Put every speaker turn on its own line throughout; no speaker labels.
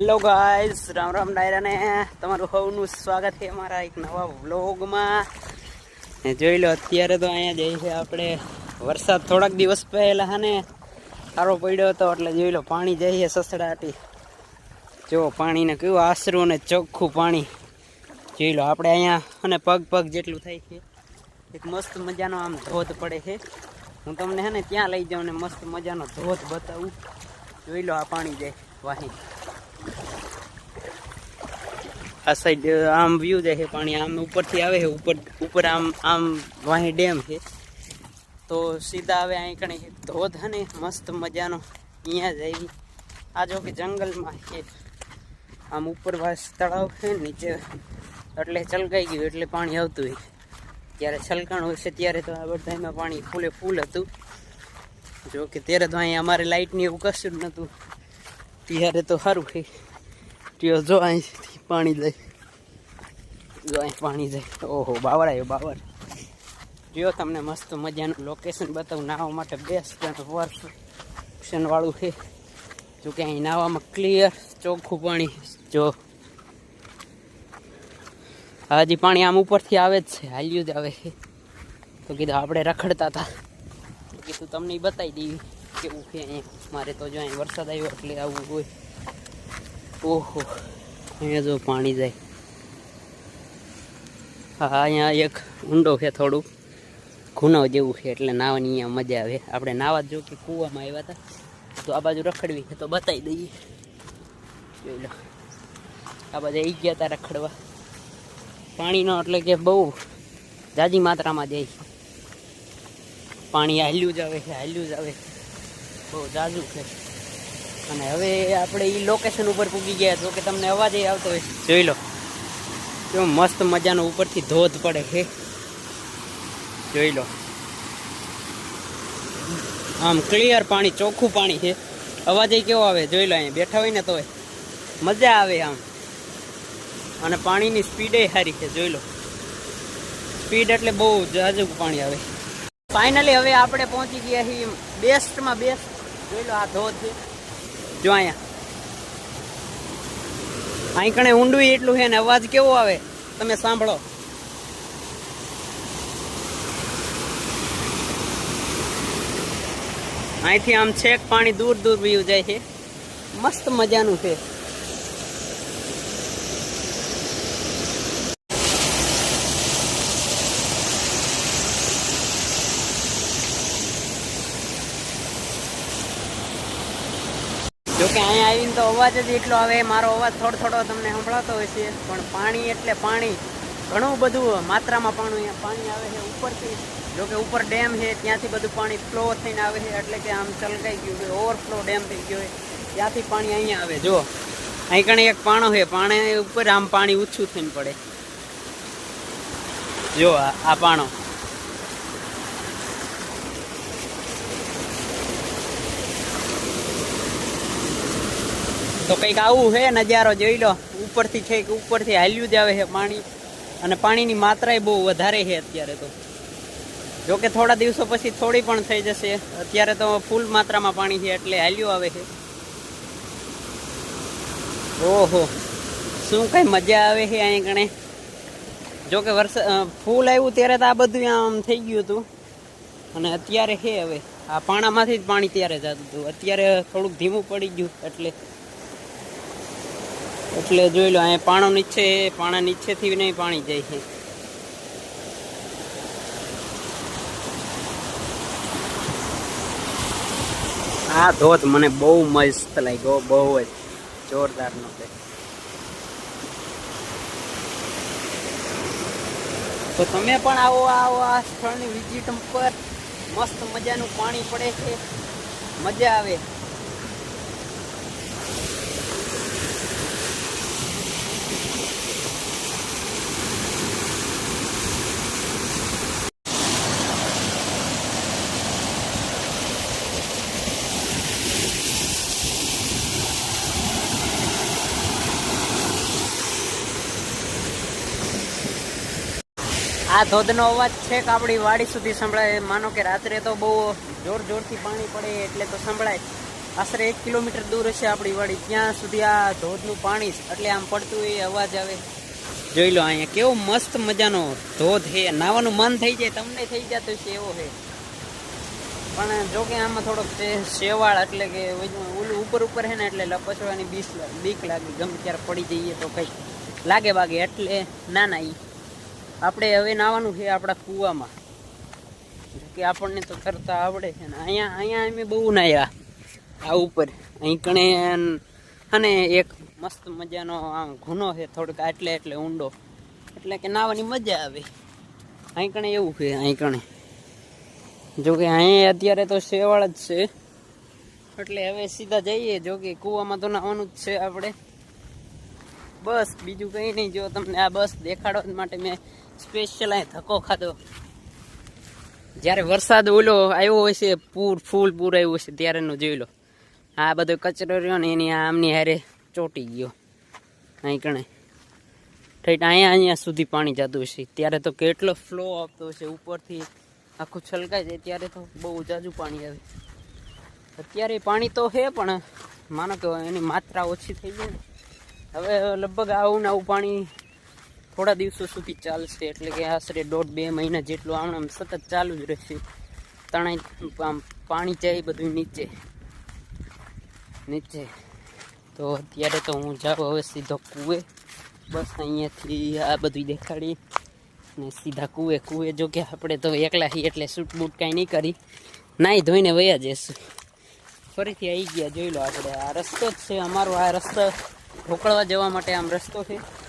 Hello guys Ram Ram ડાયરાને તમારું સૌનું સ્વાગત છે અમારા એક નવા વ્લોગમાં. જોઈ લો, અત્યારે તો અહીંયા જઈએ આપણે વરસાદ થોડાક દિવસ પહેલા હને સારો પડ્યો હતો, એટલે જોઈ લો, પાણી જઈએ સસડાટી. જો, પાણીને કેવું આશરું ને ચોખ્ખું પાણી. જોઈ લો, આપણે અહીંયા અને પગ પગ જેટલું થાય છે. એક મસ્ત મજાનો આમ ધોધ પડે છે. હું તમને હે ને ત્યાં લઈ જાઉં ને મસ્ત મજાનો ધોધ બતાવું. જોઈ લો આ પાણી જાય વાહી. આ સાઈડ આમ વ્યૂ જાય છે, પાણી આમ ઉપરથી આવે છે, ઉપર ઉપર આમ આમ વાહી ડેમ છે. તો સીધા આવે અહીં કણી ધોધ ને મસ્ત મજાનો અહીંયા જાય આ જો કે જંગલમાં છે આમ ઉપર વાસ તળાવ છે, નીચે એટલે છલકાઈ ગયું, એટલે પાણી આવતું હોય. જ્યારે છલકાણ હોય છે, ત્યારે તો આ બધામાં પાણી ફૂલે ફૂલ હતું. જો કે ત્યારે તો અહીંયા અમારે લાઇટની એવું કશું જ નહોતું. ત્યારે તો સારું ત્યો જો અહીંથી પાણી જાય જો અહીં પાણી જાય ઓહો બાવર આવ્યો બાવર જો તમને મસ્ત મજાનું લોકેશન બતાવું. નાહવા માટે બેસ્ટ અને વર્કશન વાળું છે. જો કે અહીં નાહવામાં ક્લિયર ચોખ્ખું પાણી. જો. હજી પાણી આમ ઉપરથી આવે જ છે. હાલ્યું જ આવે છે. તો કીધું આપણે રખડતા હતા. કીધું તમને બતાવી દેવી કેવું છે અહીંયા. મારે તો જો અહીં વરસાદ આવ્યો એટલે આવવું હોય. ઓહો. અહીંયા જો પાણી જાય. હા, અહીંયા એક ઊંડો છે થોડુંક. ખૂનો જેવું છે એટલે નાવાની અહીંયા મજા આવે. આપણે નાવા જો કે કૂવામાં આવ્યા હતા. તો આ બાજુ રખડવી છે તો બતાવી દઈએ. જોઈ લો. આ બાજુ આવી ગયા હતા રખડવા. પાણીનો એટલે કે બહુ જાજી માત્રામાં જાય પાણી હાલ્યું જ આવે છે, હાલ્યું જ આવે બહુ જાજુ છે. અને હવે આપણે એ લોકેશન ઉપર પૂગી ગયા, જો કે તમને અવાજ એ આવતો હોય. જોઈ લો. કેવો મસ્ત મજાનો ઉપરથી ધોધ પડે છે. જોઈ લો. આમ ક્લિયર પાણી, ચોખ્ખું પાણી છે. અવાજ એ કેવો આવે? જોઈ લો અહીંયા, બેઠા હોય ને તોય. મજા આવે આમ. અને પાણીની સ્પીડે સારી છે, જોઈ લો. સ્પીડ એટલે બહુ જાજુ પાણી આવે. ફાઇનલી હવે આપણે પહોંચી ગયા છીએ બેસ્ટમાં બેસ્ટ જોઈ લો આ ધોધ છે. જો અહીંયા. અહીં કણે ઊંડું એટલું છે ને અવાજ કેવો આવે? તમે સાંભળો. અહીંથી આમ છેક પાણી દૂર દૂર વયું જાય છે. મસ્ત મજાનું છે. જોકે અહીંયા આવીને તો અવાજ જ એટલો આવે, મારો અવાજ થોડો થોડો તમને સંભળાતો હોય છે પણ પાણી એટલે પાણી. ઘણું બધું માત્રામાં પાણી પાણી આવે છે ઉપરથી. જોકે ઉપર ડેમ છે, ત્યાંથી બધું પાણી ફ્લો થઈને આવે છે, એટલે કે આમ ચલકાઈ ગયું કે ઓવરફ્લો ડેમ થઈ ગયો હોય ત્યાંથી પાણી અહીંયા આવે જો અહીં કણે એક પાણો છે, પાણી ઉપર આમ પાણી ઓછું થઈને પડે. જો આ પાણો. તો કંઈક આવું છે નજારો જોઈ લો. ઉપરથી છે કે ઉપરથી હાલ્યું જ આવે છે પાણી. અને પાણીની માત્રા બહુ વધારે છે અત્યારે તો. જો કે થોડા દિવસો પછી થોડી પણ થઈ જશે. અત્યારે તો ફૂલ માત્રામાં પાણી છે એટલે હાલ્યું આવે છે ઓહો, શું કઈ મજા આવે છે અહીં ગણે? જો કે વરસાદ ફૂલ આવ્યું ત્યારે તો આ બધું આમ થઈ ગયું હતું. અને અત્યારે છે હવે. આ પાણામાંથી જ પાણી ત્યારે જતું હતું. અત્યારે થોડુંક ધીમું પડી ગયું એટલે એટલે જોઈ લો, અહીંયા પાણો નીચે, પાણા નીચેથી નહીં, પાણી જાય છે. આ ધોધ મને બહુ મસ્ત લાગ્યો, બહુ જ જોરદાર નો તો તમે પણ આવો આવો આ સ્થળની વિઝિટ પર મસ્ત મજાનું પાણી પડે છે. મજા આવે. આ ધોધનો અવાજ છેક આપણી વાડી સુધી સંભળાય? માનો કે રાત્રે તો બહુ જોર જોરથી પાણી પડે એટલે તો સંભળાય. આશરે એક કિલોમીટર દૂર હશે આપણી વાડી. ત્યાં સુધી આ ધોધનું પાણી એટલે આમ પડતું એ અવાજ આવે. જોઈ લો અહીંયા કેવો મસ્ત મજાનો ધોધ છે. નાવાનું મન થઈ જાય, તમને થઈ જતું છે એવો છે. પણ જો કે આમાં થોડોક શેવાળ એટલે કે ઓલું ઉપર ઉપર છે ને એટલે લપસવાની બીક બીક લાગે. ગમે ત્યારે પડી જઈએ તો કંઈક લાગે બાગે એટલે ના ના ઈ. આપણે હવે નાવાનું છે આપણા કૂવામાં. કે આપણને તો કરતા આવડે છે ને. અહીંયા અહીંયા અમે બહુ નાયા. આ ઉપર. અહીં કણે અને એક મસ્ત મજાનો આમ ઘૂનો છે થોડોક એટલે એટલે ઊંડો. એટલે કે નાવાની મજા આવે. અહીં કણે એવું છે, અહીં કણે. જો કે અહીં અત્યારે તો શેવાળ જ છે. એટલે હવે સીધા જઈએ. જો કે કૂવામાં તો નાવાનું જ છે આપણે. બસ, બીજું કંઈ નહીં. જો તમને આ બસ દેખાડવા માટે મેં સ્પેશિયલ અહીં ધક્કો ખાધો. જ્યારે વરસાદ ઓલો આવ્યો હોય છે, પૂર, ફૂલ પૂર આવ્યું છે, ત્યારેનું જોઈ લો. આ બધો કચરો રહ્યો ને એની આમની હારે ચોટી ગયો. અહીં કણે. ઠેઠ અહીંયા અહીંયા સુધી પાણી જતું હશે. ત્યારે તો કેટલો ફ્લો આવતો છે ઉપરથી આખું છલકાય જાય, ત્યારે તો બહુ જાજુ પાણી આવે. અત્યારે પાણી તો છે પણ માનો કે એની માત્રા ઓછી થઈ ગઈ હવે લગભગ આવું ને આવું પાણી થોડા દિવસો સુધી ચાલશે એટલે કે આશરે દોઢ બે મહિના જેટલું આમ આમ સતત ચાલુ જ રહેશે. તણાઈ, આમ પાણી જાય બધું નીચે. નીચે. તો અત્યારે તો હું જાઉં હવે સીધો કૂવે. બસ અહીંયાથી આ બધું દેખાડી ને સીધા કૂવે કૂવે જો કે આપણે તો એકલા છીએ એટલે સૂટ બૂટ કાંઈ નહીં કરી. નાહી ધોઈને વયા જઈશું. ફરીથી આવી ગયા જોઈ લો આપણે. આ રસ્તો જ છે, અમારો આ રસ્તો. ઢોકળવા જવા માટે આમ રસ્તો છે.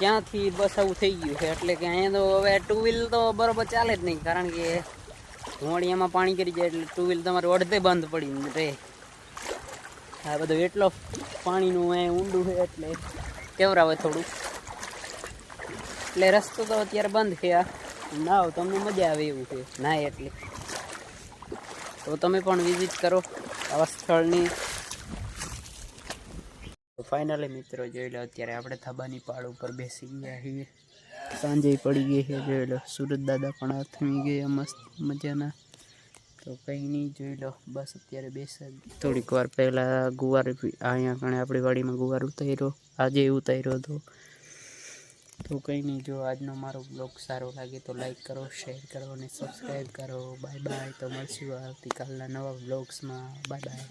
ત્યાંથી બસ આવું થઈ ગયું છે? એટલે કે અહીંયા તો હવે ટુ વ્હીલ તો બરોબર ચાલે જ નહીં, કારણ કે ધુવાડિયામાં પાણી કરી જાય એટલે ટુ વ્હીલ તમારે અડધે બંધ પડી રહે આ બધું એટલો પાણીનું અહીં ઊંડું છે એટલે કેવરાવે થોડું એટલે રસ્તો તો અત્યારે બંધ છે આ. નાવ, તમને મજા આવે એવું છે? ના, એટલે. તો તમે પણ વિઝિટ કરો આવા સ્થળની. ફાઇનલી મિત્રો જોઈ લો, અત્યારે આપણે થાબાની પાડ ઉપર બેસી ગયા છીએ. સાંજે પડી ગઈ છે, જોઈ લો. સુરત દાદા પણ આથમી ગયા, મસ્ત મજાના. તો કંઈ નહીં, જોઈ લો. બસ અત્યારે બેસા થોડીક વાર પહેલાં ગુવાર અહીંયા કણે આપણી વાડીમાં ગુવાર ઉતાર્યો. આજે ઉતાર્યો હતો. તો કંઈ નહીં, જો આજનો મારો બ્લોગ સારો લાગે તો લાઈક કરો શેર કરો અને સબસ્ક્રાઈબ કરો. બાય બાય તો મળશું આવતીકાલના નવા બ્લોગ્સમાં બાય બાય